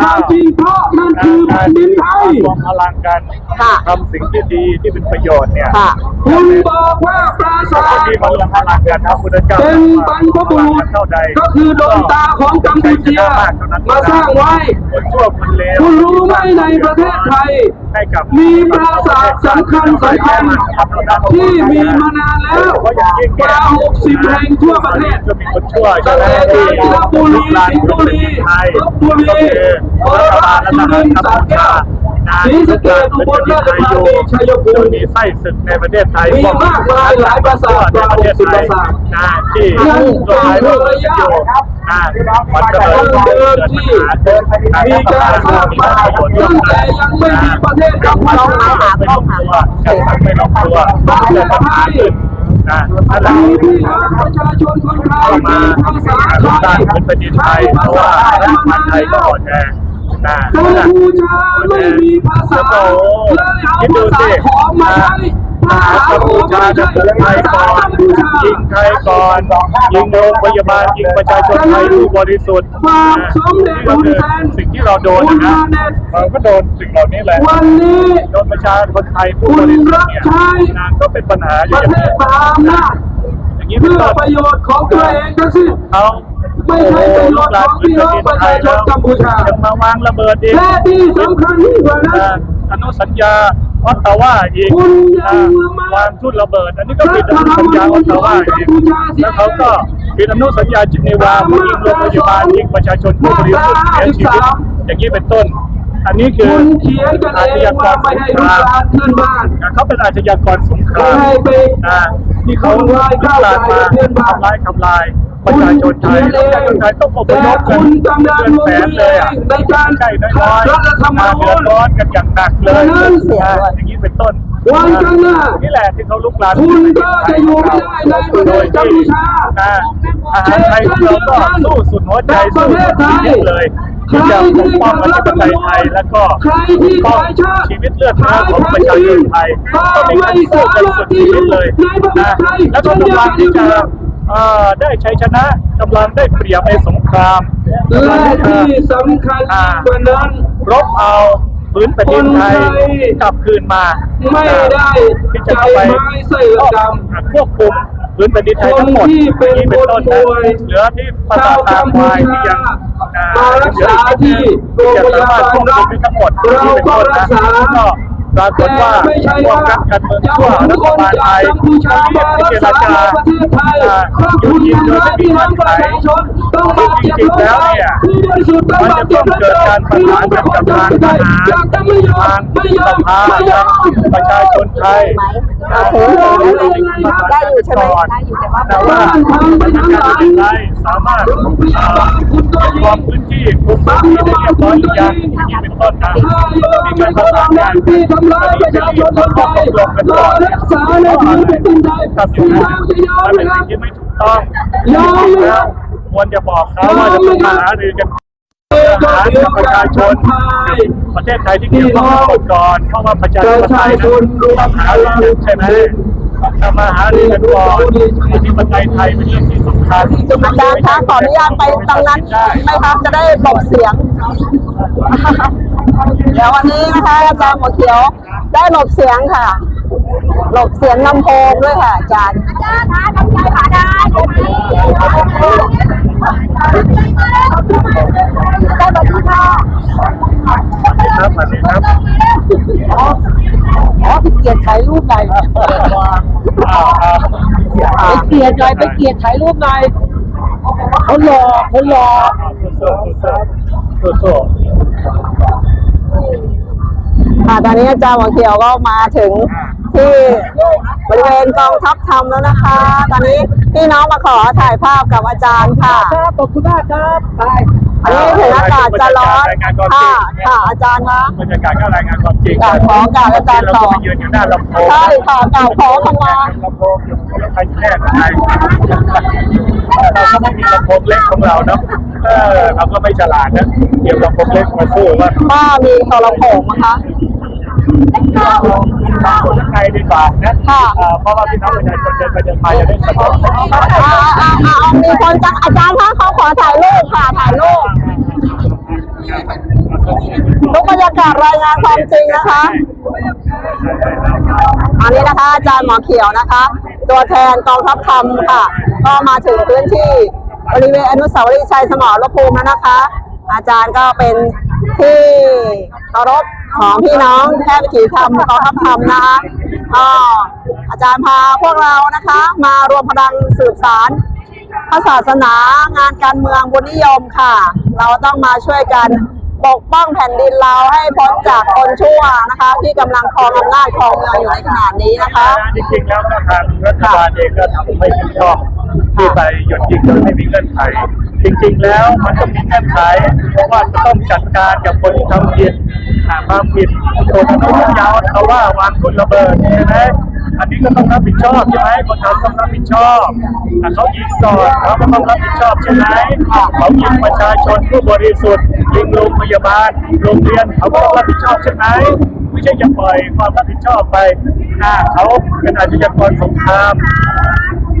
ความจริงเพราะนั่นคือแผ่นดินไทยรวมพลังกันค่ะทำสิ่งที่ดีที่เป็นประโยชน์เนี่ยค่ะคุณบอกว่าปราสาคนทที่มารวมพลังกันนะพุทธเจ้าเป็นบรรพบุรุษเท่าใดก็คือดวงตาของกัมพูเชียมาสร้างไว้คนชั่วคนเลวคุณรู้ไหมในประเทศไทย ให้กับมีปราสาทสำคัญสำคัญที่มีมานานแล้วกว่า60แห่งทั่วประเทศก็มีคนชั่วทะเลกาญจนบุรีสิงห์บุรีลบบุรีโคราชสุรินทร์สระแก้วศรีสะเกษอุบลราชธานีชัยภูมิมีไส้ศึกในประเทศไทยมีมากมายหลายปราสาทในประเทศไทยนะที่ยังตัวไทยเป็ไม่นระยะอยู่นะมันก็เลยเดิมเกิดปัญที่หาเกิดปัญหามีการสร้างมาตั้งแต่ยังไม่มีประเทศกัมพูไม่ลชางตัวไม่ลงตัวการตั้งไม่ลงตัวเกิดปัญหาขึ้นนะอะไรมีพี่น้องประชาชนคนไทยเข้ามีมาภาษาไทสร้างยเป็นประเทศไทยเพราะว่ารัฐบาลไทยก็อ่อนแอนะกัมพูชาไม่มีภาษาเลยเอาภาษาของมาใช้ ภาษากัมขพูองชามาจะใช้ยิงไทภายษาก่อนกัมพูชายิงไทยก่อนยิงโรงพยาบาลยิงประชาชนไทยผู้บริสุทธิ์ฝากสมเด็จก็คุณคือแทนสิ่งที่เราโดนคุณนะมาเน็ตเราก็โดนสิ่งเหล่านี้แหละวันนี้โดนประชาชนไทยผู้บริสุทธิ์เนี่ยนะก็เป็นปัญหาอปยู่ระอย่างเทนี้ศมหาอำนาจอย่างนี้เป็เพื่นอต้นประโยชน์ของตัวเองทั้งสิ้นเขาไม่ใช่ประโยชน์ของพี่น้องประชาชนกัมพูชายังมาวางระเบิดอีกและที่สำคัญยิ่งกว่านั้นอ่าอนุสัญญา ออตตาว่าอีกคุณยังอ่าละเมิดวางทุ่นระเบิด อันนี้ก็ผิดอนุสัญญาออตตาว่าอีกแล้วเขาก็ผิดอนุสัญญาจินีวาผู้ยิงโรงพยาบาลยิงประชาชนผู้บริสุทธิ์เสียชีวิตอย่างนี้เป็นต้น อันนี้คือคุณเขียนกันอาเอชงญากว่ารไม่ให้สงลูคกรามหลานเพื่อนบ้านเขาเป็นอาชญากรสงคไม่รามให้ไปนะที่เขาทำลายลุกลามมาก้าวไกลเพื่อนบ้านทำลายทำลาย ประชาชนไทยคุณประเขีชายนชนไทยต้องอพแต่ยพกันคุณกำลังเดือนลงแสนมือเลยเออะงในการใช่น้อยรัฐธรรมมานูเดือดญร้อนกันอย่างหนักเลยดังนั้นอย่างนี้เป็นต้นวันข้างหน้านี่แหละที่เขาลุกลามคุณก็จะอยู่ไม่ได้ในประเทศกัมพูชานะอาหารไทยของเราก็สู้สุดหัวใจสู้สุดชีวิตเลยที่จะปกป้องประเทศไทยแล้วก็ใครที่ปกป้องขายชาติชีวิตเลือดเนื้อของประชาชนไทยก็มีการสู้กันสุดชีวิตเลยนะแล้วก็กำลังที่จะเอ่อ ได้ชัยชนะกำลังได้เปรียบในสงครามกำลัและงที่ที่จะสำคัญยิ่งกว่านั้นรบเอาพื้นแผ่นดินไทยคนไทยกลับคืนมา ไม่ได้ที่ใจจะเข้าไปไม้ใส่ระดำควบคุมพื้นแผ่นดินไทยทั้งหมดคนที่เป็นนี่เป็นต้นคนนะป่วยเหลือที่ประสาชาทวตากัมคพูวายที่ชายังอ่ามารักษาที่โรงพยาบาลรัฐที่ทั้งหมดเรานี่เป็นก็ต้นรันะกษาก็ ปรากฏว่าแต่ไม่ใช่พวกว่านักการเมืองจะชั่วเอารัทุกฐคนบาลจาไทกยกัมพูชามารักษาในประเทศไทยอ่าเพราะคุณทำร้ายพี่น้องประชาชนต้องบาดเจ็บล้มตายผู้บริสุทธิ์ต้องบาดเจ็บล้มตายพี่น้องประชาชนไทยจะต้องไม่ยอมไม่ยอมทางไม่ยอมประชาชนไทยไหมโอ้โหได้อยู่ใช่ไหมได้อยู่แต่ว่าแต่ว่าประชาชนไทยสามารถโรงพยาบาลคุณก็รวมพื้นที่คุมพื้นที่ได้เรียบร้อยหรือยังอย่างนี้เป็นต้นนะถ้าโยมมีเป็การนประทสานำงานที่ทำร้ายประชาชนคนไทยรอรักษาในพื้นแผ่นดินไทยกับพี่สิ่งจะยอมนไหมครับที่ไม่ถูกต้องยอมไหมครับควรจะบอกเขาว่าจะต้องมาหารือกันหากับประชาชนประเทศไทยที่เกี่ยวข้องกับองค์กรเพราะว่าประชาชนไทยนั้นต้องหาเรื่อกันใช่ไหมถ้ามาหาเรื่อกันก่อนที่ประเทศไทยเป็นเรื่องที่สำคัญอาจารย์คะขออนุญาตไปตรงนั้นไหมครับจะได้หลบเสียง เดี๋ยววันนี้นะคะอาจารย์หัวเขียวได้หลบเสียงค่ะ หลบเสียงลำโพงด้วยค่ะอาจารย์อาจารย์ครับสวัสดีครับอ๋อไปเกียรถ่ายรูปหน่อยไปเกียรหน่อยไปเกียรถ่ายรูปหน่อยเขารอเขารอสู้ๆสู้ ค่ะตอนนี้อาจารย์หัวเขียวก็มาถึงที่บริเวณกองทัพธรรมแล้วนะคะ ตอนนี้พี่น้องมาขอถ่ายภาพกับอาจารย์ค่ะขอบคุณมากครับไปอันนี้ถึงอากาศจะร้อนค่ะค่ะอาจารย์คะบรรยากาศก็รายงานความจริงกราบขอกราบอาจารย์เราต่อก็ไปยืนอยู่หน้าลำโพงใช่ค่ะกล่าวขอขมาลำโพงอยู่คนละพันแค่ไทยเราก็ไม่มีลำโพงเล็กของเราเนาะเออเราก็ไม่ฉลาดนะเดี๋ยวลำโพงเล็กมาสู้ว่าป้ามีโทรโขงมั้งคะเราคน ข้างในดีกว่านะค่ะเพราะว่าพี่น้องประชาชนเดินไปเดินมาจะได้สะดวกอ่าอ่าอ่ามีคนจะอาจารย์คะเขาขอถ่ายรูปค่ะถ่ายรูปทุกบรรยากาศรายงานความจริงนะคะอันนี้นะคะอาจารย์หมอเขียวนะคะ ตัวแทนกองทัพธรรมค่ะ ก็มาถึงพื้นที่บริเวณอนุสาวรีย์ชัยสมรภูมิแล้วนะคะ อาจารย์ก็เป็นที่เคารพ ของพี่น้องแพทย์วิถีธรรมกองทัพธรรมนะคะก็อาจารย์พาพวกเรานะคะ มารวมพลังสืบสารพระศาสนางานการเมืองบุญนิยมค่ะ เราต้องมาช่วยกันปกป้องแผ่นดินเราให้พ้นจากคนชั่วนะคะ ที่กำลังครองอำนาจครองเมืองอยู่ในขณะนี้นะคะจริงๆแล้วก็ทางรัฐบาลเองก็ทำไม่ถูกต้องที่ไปหยุดยิงโดยไม่มีเงื่อนไข จริงๆแล้วมันต้องมีเงื่อนไขเพราะว่าจะต้องจัดการกับคนทำผิดหาความผิดตัวถนนยาวเขาว่าวางคนระเบิดใช่ไหมอันนี้ก็ต้องรับผิดชอบใช่ไหมคนทำต้องรับผิดชอบถ้าเขายิงก่อนเขาก็ต้องรับผิดชอบใช่ไหมเขายิงประชาชนผู้บริสุทธิ์ยิงโรงพยาบาลโรงเรียนเขาก็ต้องรับผิดชอบใช่ไหมไม่ใช่จะปล่อยความรับผิดชอบไปถ้าเขาเป็นอาชญากรสงคราม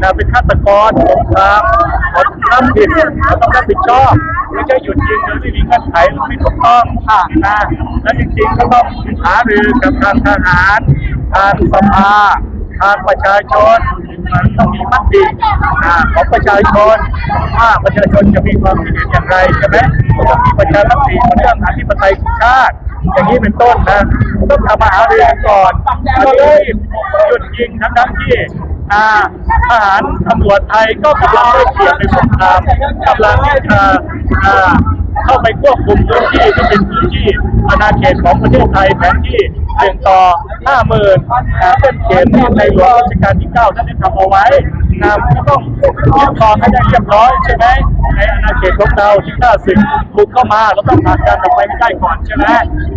นะเป็นฆาตกรสงครามเขาทำผิดเขาต้องรับผิดชอบไม่ใช่หยุดยิงโดยไม่มีเงื่อนไขไม่ถูกต้องค่ะนะและจริงๆก็ต้องหารือกับทางทหารทางสภาทางประชาชนมันต้องมีมติของประชาชนว่าประชาชนจะมีความคิดเห็นอย่างไรใช่ไหมต้องมีประชามติเรื่องอธิปไตยของชาติ อย่างนี้เป็นต้นนะต้องทำมาหาเรือก่อนแล้วรีบหยุดยิงทั้งทั้งที่ อ่าทหารตำรวจไทยก็กำลังได้เปรียบในสงครามกำลังที่จะอ่าเข้าไปควบคุมพื้นที่ที่เป็นพื้นที่อาณาเขตของประเทศไทยแผนที่หนึ่งต่อห้าหมื่นเส้นเขตที่ในหลวงรัชกาลที่เก้าท่านได้ทำเอาไว้ นำก็ต้องยึดครองให้ได้เรียบร้อยใช่ไหมในอาณาเขตของเราที่ข้าศึกบุกเข้ามาเราต้องผ่านการออกไปให้ได้ก่อนใช่ไหม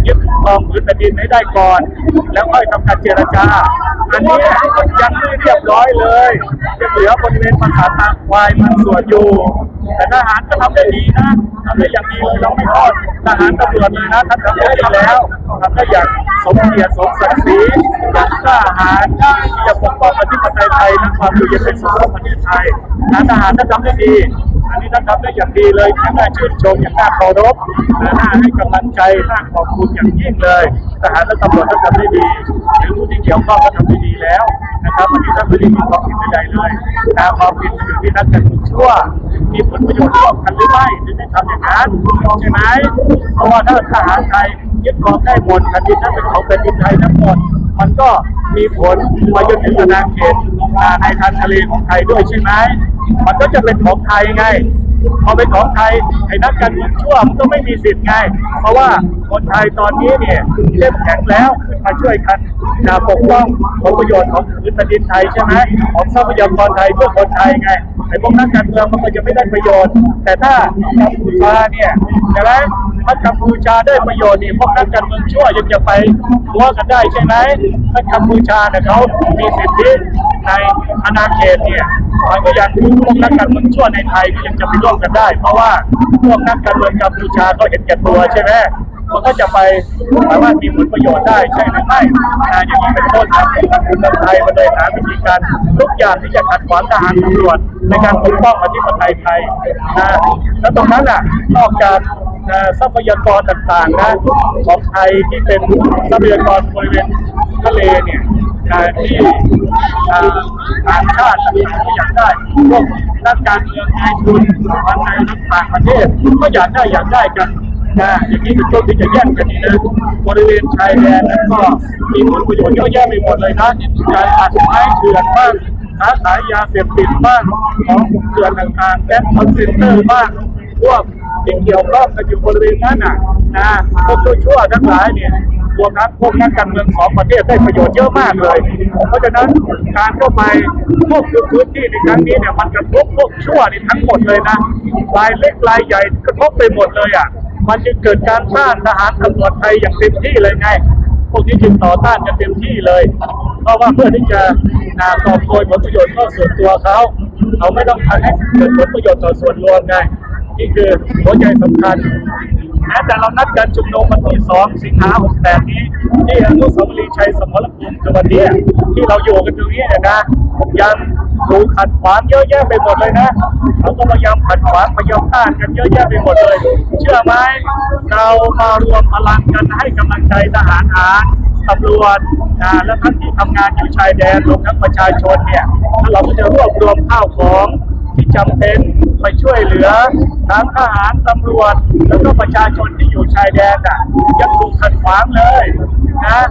ยึดครองพื้นแผ่นดินให้ได้ก่อน แล้วค่อยทำการเจรจา อันนี้ยังไม่เรียบร้อยเลยยังเหลือบริเวณปราษาทตาควายมันส่วนอยู่ แต่ทหารก็ทำได้ดีนะทำได้อย่างดีเลยเราไม่ทอดทหารตำรวจเลยนะท่านทำได้ดีแล้วทำได้อย่างสมเกียรติสมศักดิ์ศรีอย่างกล้าหาญที่จะปกป้องประเทศไทยและความอยู่เย็นเป็นสุขของประเทศไทยนะทหารท่านทำได้ดีอันนี้ท่านทำได้อย่างดีเลยอย่น่าชื่นชมอย่างน่าเคารพและน่าให้กำลังใจน่าขอบคุณอย่างยิ่งเลยทหารและตำรวจท่านทำได้ดีหรือผู้ที่เกี่ยวข้องก็ทำได้ดีแล้วนะครับวันนี้ท่านไม่ได้มีความผิดใดเลยนะความผิดอยู่ที่นักการเมืองชั่วมีผลประโยชน์ร่วมกันหรือไม่ถึงได้ทำอย่างนั้นใช่ไหมเพราะว่าถ้าทหารไทยยึดครองได้หมดแผ่นดินนั้นเป็นของแผ่นดินไทยทั้งหมด มันก็มีผลมาจนถึงอาณาเขตอ่าในทางทะเลของไทยด้วยใช่ไหมมันก็จะเป็นของไทยไงพอเป็นของไทยไอ้นักการเมืองชั่วมันก็ไม่มีสิทธิ์ไง เพราะว่าคนไทยตอนนี้เนี่ยเข้มแข็งแล้วขึ้นมาช่วยกันนะปกป้องผลประโยชน์ของพื้นแผ่นดินไทยใช่ไหมของทรัพยากรไทยเพื่อคนไทยไงไอ้พวกนักการเมืองมันก็จะไม่ได้ประโยชน์ แต่ถ้ากัมพูชาเนี่ยใช่ไหม ถ้ากัมพูชาได้ประโยชน์นี่พวกนักการเมืองชั่วยังจะไปรั้วกันได้ใช่ไหมถ้ากัมพูชาเนี่ยเขามีสิทธิในอาณาเขตเนี่ยมันก็ยังพวกนักการเมืองชั่วในไทยก็ยังจะไปร่วมกันได้ เพราะว่าพวกนักการเมืองกัมพูชาก็เห็นแก่ตัวใช่ไหมมันก็จะไปสามารถมีผลประโยชน์ได้ใช่หรือไม่อ่าอย่างนี้เป็นต้นครับคุณไทยมาเลยหาวิธีการทุกอย่างที่จะขัดขวางทหารตำรวจในการปกป้องอธิปไตยไทยนะแล้วตรงนั้นอะนอกจาก ทรัพยากรต่างๆนะของไทยที่เป็นทรัพยากรบริเวณทะเลเนี่ยที่อ่าต่างชาติต่างๆก็อยากได้พวกนักการเมืองนายทุนทั้งในต่างประเทศก็อยากได้อยากได้กันนะอย่างนี้เป็นต้นที่จะแย่งกันนี่นะบริเวณชายแดนนั้นก็มีผลประโยชน์เยอะแยะไปหมดเลยนะการตัดไม้เถื่อนบ้างค้าขายยาเสพติดบ้างของเถื่อนต่างๆแบงคอนเซนเตอร์บ้างพวก ที่เกี่ยวข้องกันอยู่บริเวณนั้นน่ะนะพวกชั่วๆทั้งหลายเนี่ยรวมทั้งพวกนักการเมืองของประเทศได้ประโยชน์เยอะมากเลย เพราะฉะนั้นการเข้าไปควบคุมพื้นที่ในครั้งนี้เนี่ยมันกระทบพวกชั่วนี่ทั้งหมดเลยนะรายเล็กรายใหญ่กระทบไปหมดเลยอะมันจึงเกิดการต้านทหารตำรวจไทยอย่างเต็มที่เลยไง พวกนี้จึงต่อต้านกันเต็มที่เลย เพราะว่าเพื่อที่จะนากอบโกยผลประโยชน์เข้าส่วนตัวเขา เขาไม่ต้องการให้เกิดผลประโยชน์ต่อส่วนรวมไง นี่คือหัวใจสำคัญแม้แต่เรานัดการชุมนุมวันที่ 2 สิงหาคมแต่นี้ ที่อนุสาวรีย์ชัยสมรภูมิคือวันนี้ที่เราอยู่กันตรงนี้เนี่ยนะยังถูกขัดขวางเยอะแยะไปหมดเลยนะเขาก็พยายามขัดขวางพยายามต้านกันเยอะแยะไปหมดเลย เชื่อไหมเรามารวมพลังกันให้กำลังใจทหารหารตำรวจนะและท่านที่ทำงานอยู่ชายแดนรวมทั้งประชาชนเนี่ยเราจะรวบรวมข้าวของ ที่จำเป็นไปช่วยเหลือทั้งทหารตำรวจ แล้วก็ประชาชนที่อยู่ชายแดนอะยังถูกขัดขวางเลยนะ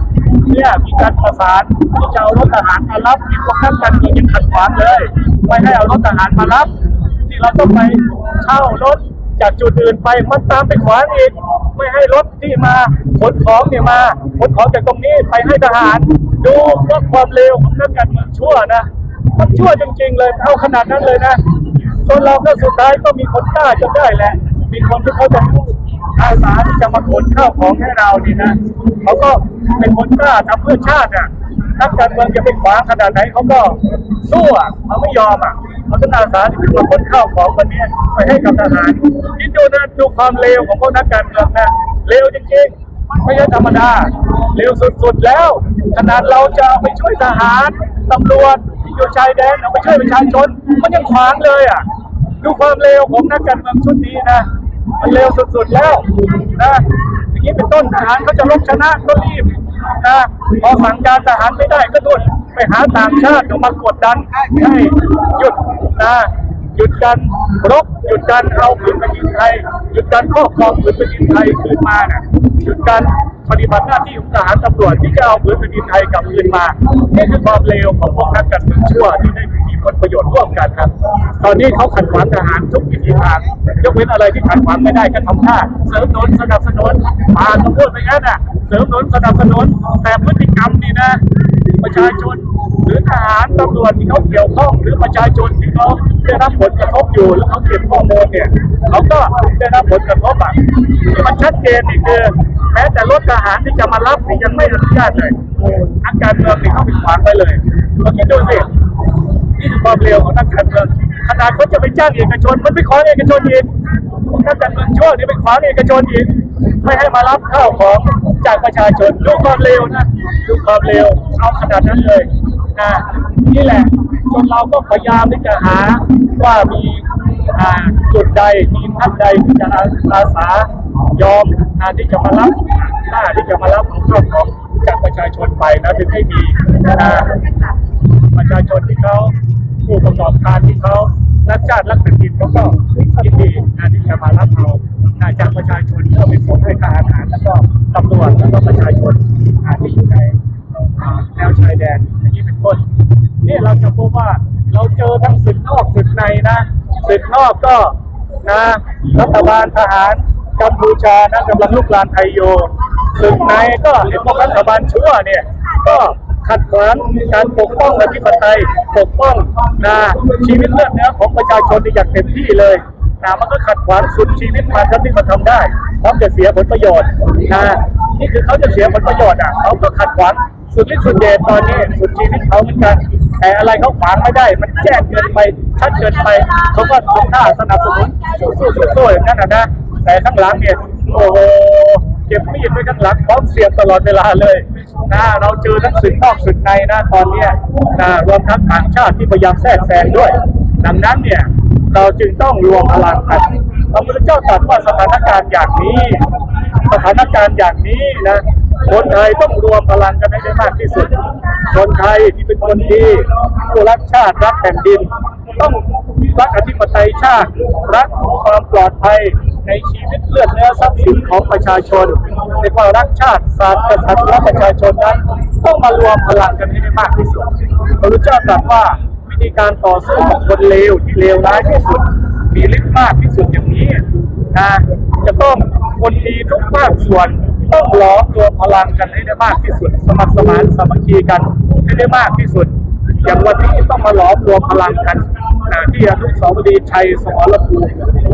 เนี่ยมีการประสานที่จะเอารถทหารมารับมีพวกนักการเมืองยังขัดขวางเลยไม่ให้เอารถทหารมารับที่เราต้องไปเช่ารถจากจุดอื่นไปมันตามไปขวางอีกไม่ให้รถที่มาขนของเนี่ยมาขนของจากตรงนี้ไปให้ทหาร ดูว่าความเร็วของนักการเมืองชั่วนะ มันชั่วจริงๆเลยเอาขนาดนั้นเลยนะคนเราก็สุดท้ายก็มีคนกล้าจนได้แหละ มีคนที่เขาจะอาสาที่จะมาขนข้าวของให้เรานี่นะเขาก็เป็นคนกล้าทำเพื่อชาติอะนักการเมืองจะไปขวางขนาดไหนเขาก็สู้อะเขาไม่ยอมอะเขาต้องอาสาที่จะขนข้าวของวันนี้ไปให้กับทหารคิดดูนะดูความเร็วของพวกนักการเมืองนะเร็วจริงๆไม่ใช่ธรรมดาเร็วสุดๆแล้ว ขนาดเราจะไปช่วยทหารตำรวจ อยู่ชายแดนเอาไปช่วยประชาชนมันยังขวางเลยอะดูความเร็วของนักการเมืองชุดนี้นะมันเร็วสุดๆแล้วนะอย่างนี้เป็นต้นทหารเขาจะลบชนะก็รีบนะพอสั่งการทหารไม่ได้ก็ดุนไปหาต่างชาติมากดดันให้หยุดนะ หยุดการรบหยุดการเอาผืนแผ่นดินไทยหยุดการครอบครองผืนแผ่นดินไทยคืนมาน่ะหยุดการปฏิบัติหน้าที่ของทหารตำรวจที่จะเอาผืนแผ่นดินไทยกลับคืนมานี่คือความเร็วของพวกนักการเมืองชั่วที่ได้มีผลประโยชน์ร่วมกันครับ ตอนนี้เขาขัดขวางทหารทุกวิถีทางยกเว้นอะไรที่ขัดขวางไม่ได้ก็ทำท่าเสริมหนุนสนับสนุนมาต้องพูดไปงั้นน่ะเสริมหนุนสนับสนุนแต่พฤติกรรมนี่นะ ประชาชน หรือทหารตำรวจที่เขาเกี่ยวข้องหรือประชาชนที่เขาได้รับผลกระทบอยู่แล้วเขาเก็บข้อมูลเนี่ยเขาก็ได้รับผลกระทบอะที่มันชัดเจนนี่คือ แม้แต่รถทหารที่จะมารับนี่ยังไม่อนุญาตเลยทางการเมืองนี่เขาไปขวางไปเลยเราคิดดูสินี่คือความเร็วของนักการเมืองขนาดเขาจะไปจ้างเอกชน มันไปขอเอกชนอีกนักการเมืองชั่วนี่ไปขวางเอกชนอีกไม่ให้มารับข้าวของจากประชาชนดูความเร็วนะดูความเร็วเอาขนาดนั้นเลย นะนี่แหละจนเราก็พยายามที่จะหาว่ามีอ่าจุดใดมีท่านใดที่จะอาสายอมอ่าที่จะมารับหน้าที่จะมารับข้าวของจากประชาชนไปนะถึงให้มีอ่าประชาชนที่เขาผู้ประกอบการที่เขารักชาติรักแผ่นดินเขาก็ยินดีนะที่จะมารับเราจากประชาชนเพื่อไปส่งให้ทหารแล้วก็ตำรวจแล้วก็ประชาชนอาที่อยู่ใน แนวชายแดนอย่างนี้เป็นต้นนี่เราจะพบว่าเราเจอทั้งศึกนอกศึกในนะศึกนอกก็นะรัฐบาลทหารกัมพูชานะกำลังลุกลานไทยโยศึกในก็เห็นพวกรัฐบาลชั่วเนี่ยก็ขัดขวางการปกป้องอธิปไตยปกป้องนะชีวิตเลือดเนื้อของประชาชนอย่างเต็มที่เลยนะมันก็ขัดขวางสุดชีวิตมันครับที่มันทำได้พร้อมจะเสียผลประโยชน์นะนี่คือเขาจะเสียผลประโยชน์อะเขาก็ขัดขวาง สุดทธิ์สุดเดชตอนนี้สุดชีวิตเขาเหมือนกันแต่อะไรเขาขวางไม่ได้ มันแจ้งเกินไปชัดเกินไปเขาก็ทำท่าสนับสนุนสู้ๆอย่างนั้นนะนะแต่ข้างหลังเนี่ยโอ้โหเก็บมีดไว้ข้างหลังพร้อมเสียบตลอดเวลาเลยนะเราเจอทั้งศึกนอกศึกในนะตอนเนี้ยนะรวมทั้งต่างชาติที่พยายามแทรกแซงด้วย ดังนั้นเนี่ยเราจึงต้องรวมพลังกันพระพุทธเจ้าตรัสว่าสถานการณ์อย่างนี้ สถานการณ์อย่างนี้นะ คนไทยต้องรวมพลังกันให้ได้มากที่สุด คนไทยที่เป็นคนดีผู้รักชาติรักแผ่นดิน ต้องรักอธิปไตยชาติ รักความปลอดภัยในชีวิตเลือดเนื้อทรัพย์สินของประชาชนในความรักชาติศาสตร์กษัตริย์และประชาชนนั้นต้องมารวมพลังกันให้ได้มากที่สุดพระพุทธเจ้าตรัสว่าวิธีการต่อสู้กับคนเลวที่เลวร้ายที่สุด มีฤทธิ์มากที่สุดอย่างนี้นะจะต้องคนดีทุกภาคส่วน ต้องหลอมรวมพลังกันให้ได้มากที่สุด สมัครสมานสามัคคีกันให้ได้มากที่สุด อย่างวันนี้ต้องมาหลอมรวมพลังกันนะที่อนุสาวรีย์ชัยสมรภูมิ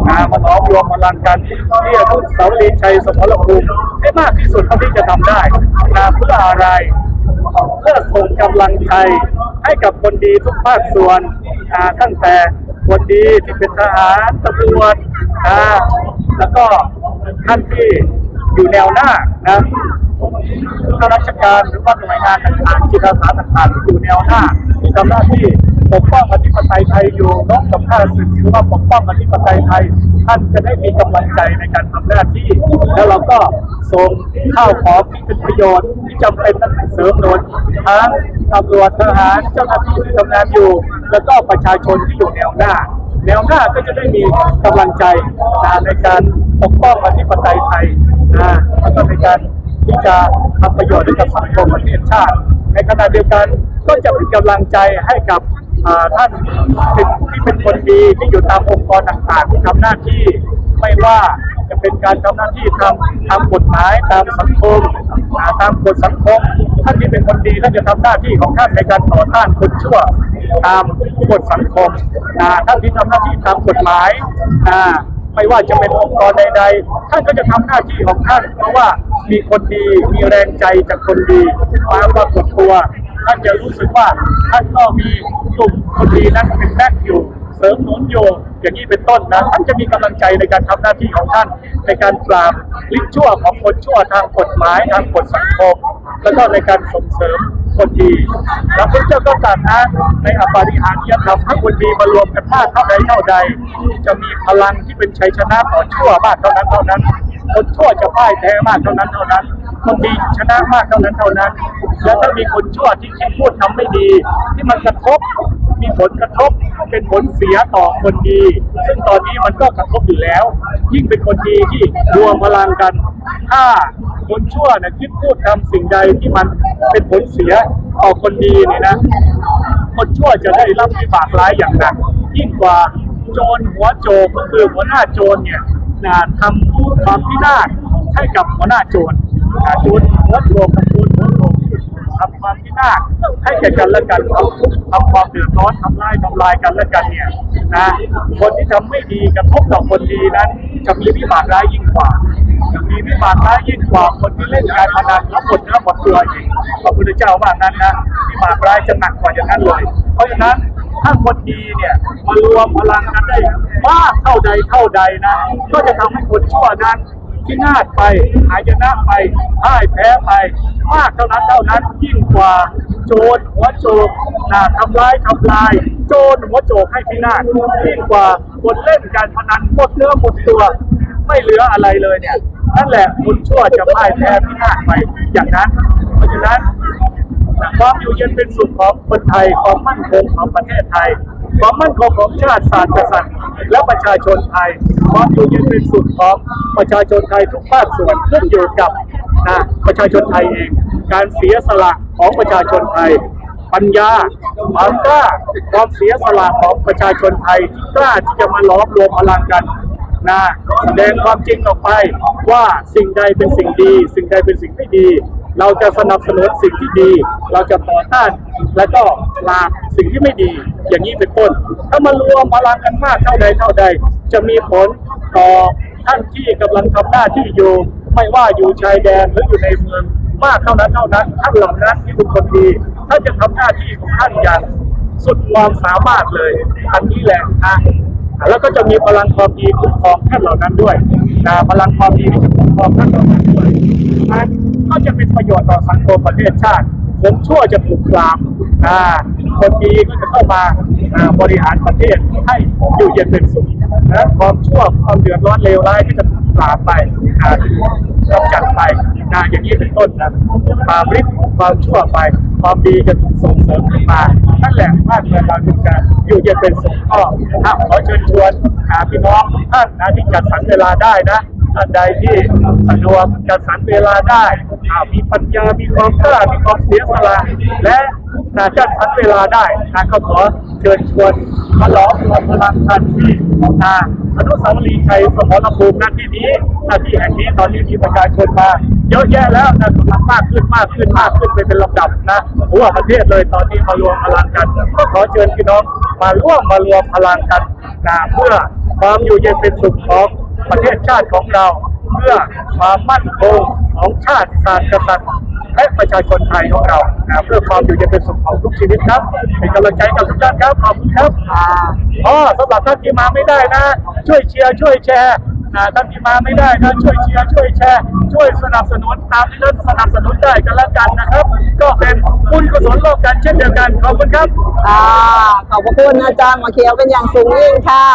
นะมาหลอมรวมพลังกันที่อนุสาวรีย์ชัยสมรภูมิให้มากที่สุดเท่าที่จะทำได้นะเพื่ออะไรเพื่อส่งกำลังใจให้กับคนดีทุกภาคส่วนตั้งแต่คนดีที่เป็นทหารตำรวจแล้วก็ท่านที่ อยู่แนวหน้านะข้าราชการหรือว่าหน่วยงานต่างๆจิตอาสาต่างๆที่อยู่แนวหน้าที่ทำหน้าที่ปกป้องอธิปไตยไทยอยู่รบกับข้าศึกหรือว่าปกป้องอธิปไตยไทย ท่านจะได้มีกำลังใจในการทำหน้าที่ แล้วเราก็ส่งข้าวของที่เป็นประโยชน์ที่จำเป็นนั้นเสริมหนุนทั้งตำรวจทหารเจ้าหน้าที่ที่ทำงานอยู่ แล้วก็ประชาชนที่อยู่แนวหน้า แนวหน้าก็จะได้มีกำลังใจนะในการปกป้องอธิปไตยไทยนะแล้วก็ในการที่จะทำประโยชน์ให้กับสังคมประเทศชาติ ในขณะเดียวกันก็จะเป็นกำลังใจให้กับท่านที่เป็นคนดีที่อยู่ตามองค์กรต่างๆที่ทำหน้าที่ไม่ว่าจะเป็นการทำหน้าที่ทำตามกฎหมายตามสังคมตามกฎสังคมท่านที่เป็นคนดีท่านจะทำหน้าที่ของท่านในการต่อต้านคนชั่ว ตามกฎสังคมอ่าท่านที่ทำหน้าที่ตามกฎหมายอ่าไม่ว่าจะเป็นองค์กรใดๆ ท่านก็จะทำหน้าที่ของท่าน เพราะว่ามีคนดีมีแรงใจจากคนดีมาปรากฏตัว ท่านจะรู้สึกว่าท่านก็มีกลุ่มคนดีนั้นเป็นแบ็คอยู่เสริมหนุนอยู่อย่างนี้เป็นต้นนะท่านจะมีกำลังใจในการทำหน้าที่ของท่าน ในการปราบลิ้นชั่วของคนชั่วทางกฎหมายทางกฎสังคม แล้วก็ในการส่งเสริม คนดีแล้วพระเจ้าก็ตรัสนะในอปาริหาริยธรรมถ้าคนดีมารวมกันมากเท่าใดเท่าใด จะมีพลังที่เป็นชัยชนะต่อชั่วมากเท่านั้นเท่านั้นคนชั่วจะพ่ายแพ้มากเท่านั้นเท่านั้นคนดีชนะมากเท่านั้นเท่านั้น แล้วถ้ามีคนชั่วที่คิดพูดทำไม่ดี ที่มันกระทบ มีผลกระทบเป็นผลเสียต่อคนดี ซึ่งตอนนี้มันก็กระทบอยู่แล้ว ยิ่งเป็นคนดีที่รวมพลังกัน ถ้าคนชั่วนี่ยคิดพูดทำสิ่งใดที่มันเป็นผลเสียต่อคนดีเนี่ยนะ คนชั่วจะได้รับวิบากร้ายอย่างหนักยิ่งกว่าโจรหัวโจรก็คือหัวหน้าโจรเนี่ยนะทำความพินาศให้กับหัวหน้าโจรโจรหัวโจรกับโจรหัวโจรทำความพินาศ ให้แก่กันและกันทำทุกข์ทำความเดือดร้อนทำลายทำลายกันและกันเนี่ยนะคนที่ทำไม่ดีกระทบต่อคนดีนั้นจะมีวิบากร้ายยิ่งกว่าจะมีวิบากร้ายยิ่งกว่าคนที่เล่นการพนันแล้วหมดเนื้อหมดตัวอีกพระพุทธเจ้าว่านั้นนะวิบากร้ายจะหนักกว่าอย่างนั้นเลย เพราะฉะนั้นถ้าคนดีเนี่ยมารวมพลังกันได้มากเท่าใดเท่าใดนะ ก็จะทำให้คนชั่วนั้น ที่นาศไปหายนะไปพ่ายแพ้ไป มากเท่านั้นเท่านั้นยิ่งกว่า โจรหัวโจรนะทำร้ายทำลาย โจรหัวโจรให้พินาศยิ่งกว่าคนเล่นการพนันหมดเนื้อหมดตัว ไม่เหลืออะไรเลยเนี่ยนั่นแหละคนชั่วจะพ่ายแพ้พินาศไปอย่างนั้น เพราะฉะนั้นความอยู่เย็นเป็นสุขของคนไทยความมั่นคงของประเทศไทย ความมั่นคงของชาติศาสตร์กษัตริย์ และประชาชนไทยความอยู่เย็นเป็นสุขของประชาชนไทยทุกภาคส่วนขึ้นอยู่กับนะประชาชนไทยเอง การเสียสละของประชาชนไทย ปัญญาความกล้าความเสียสละของประชาชนไทยที่กล้าที่จะมาล้อมรวมพลังกันนะแสดงความจริงออกไปว่าสิ่งใดเป็นสิ่งดี สิ่งใดเป็นสิ่งไม่ดี เราจะสนับสนุนสิ่งที่ดี เราจะต่อต้านและก็ลาสิ่งที่ไม่ดี อย่างนี้เป็นต้น ถ้ามารวมพลังกันมากเท่าใดเท่าใด จะมีผลต่อท่านที่กำลังทำหน้าที่อยู่ไม่ว่าอยู่ชายแดนหรืออยู่ในเมืองมากเท่านั้นเท่านั้นท่านเหล่านั้นที่เป็นคนดีท่านจะทำหน้าที่ของท่านอย่างสุดความสามารถเลย อันนี้แหละนะ แล้วก็จะมีพลังความดีคุ้มครองท่านเหล่านั้นด้วยนะพลังความดีที่จะคุ้มครองท่านเหล่านั้นด้วยมันก็จะเป็นประโยชน์ต่อสังคมประเทศชาติคนชั่วจะถูกปราบอ่าคนดีก็จะเข้ามาบริหารประเทศให้อยู่เย็นเป็นสุขและความชั่วความเดือดร้อนเลวร้ายก็จะถูกปราบไปกำจัดไปนะอย่างนี้เป็นต้นนะปราบฤทธิ์ของความชั่วไป ความดีจะถูกส่งเสริมขึ้นมานั่นแหละบ้านเมืองเราจึงจะอยู่เย็นเป็นสุขก็ถ้าขอเชิญชวนหาพี่น้องท่านนะที่จัดสรรเวลาได้นะท่านใดที่สะดวกจัดสรรเวลาได้อ่ามีปัญญา มีความกล้า มีความเสียสละ และนะจัดสรรเวลาได้นะก็ขอเชิญชวนมาล้อมรวมพลังกันที่นะ อนุสาวรีย์ชัยสมรภูมิณที่นี้ณที่แห่งนี้ตอนนี้มีประชาชนมา เยอะแยะแล้วนะกำลังมากขึ้นมากขึ้นมากขึ้นไปเป็นลำดับนะทั่วประเทศเลยตอนนี้มารวมพลังกัน ก็ขอเชิญพี่น้องมาร่วมมารวมพลังกันนะเพื่อความอยู่เย็นเป็นสุขของประเทศชาติของเรา เพื่อความมั่นคงของชาติศาสตร์กษัตริย์ และประชาชนไทยของเรานะเพื่อความอยู่เย็นเป็นสุขของทุกชีวิตครับ เป็นกำลังใจกับทุกท่านครับขอบคุณครับอ๋อสำหรับท่านที่มาไม่ได้นะ ช่วยเชียร์ช่วยแชร์ท่านที่มาไม่ได้นะช่วยเชียร์ช่วยแชร์ช่วยสนับสนุนตามที่ท่านสนับสนุนได้กันแล้วกันนะครับ ก็เป็นบุญกุศลโลกกันเช่นเดียวกันขอบคุณครับอ่าขอบคุณอาจารย์หมอเขียวเป็นอย่างสูงยิ่งค่ะ